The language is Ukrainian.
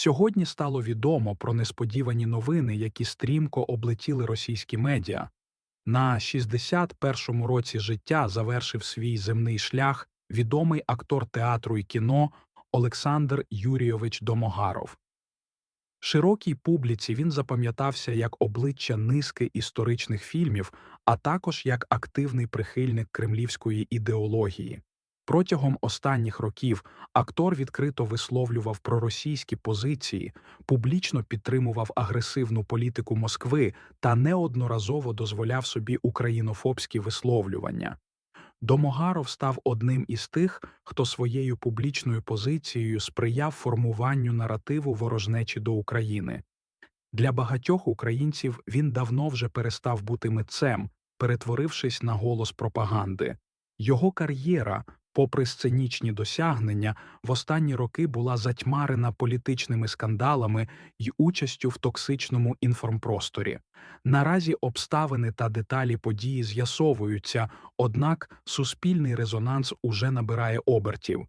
Сьогодні стало відомо про несподівані новини, які стрімко облетіли російські медіа. На 61-му році життя завершив свій земний шлях відомий актор театру і кіно Олександр Юрійович Домогаров. Широкій публіці він запам'ятався як обличчя низки історичних фільмів, а також як активний прихильник кремлівської ідеології. Протягом останніх років актор відкрито висловлював проросійські позиції, публічно підтримував агресивну політику Москви та неодноразово дозволяв собі українофобські висловлювання. Домогаров став одним із тих, хто своєю публічною позицією сприяв формуванню наративу ворожнечі до України. Для багатьох українців він давно вже перестав бути митцем, перетворившись на голос пропаганди. Його кар'єра, попри сценічні досягнення, в останні роки була затьмарена політичними скандалами й участю в токсичному інформпросторі. Наразі обставини та деталі події з'ясовуються, однак суспільний резонанс уже набирає обертів.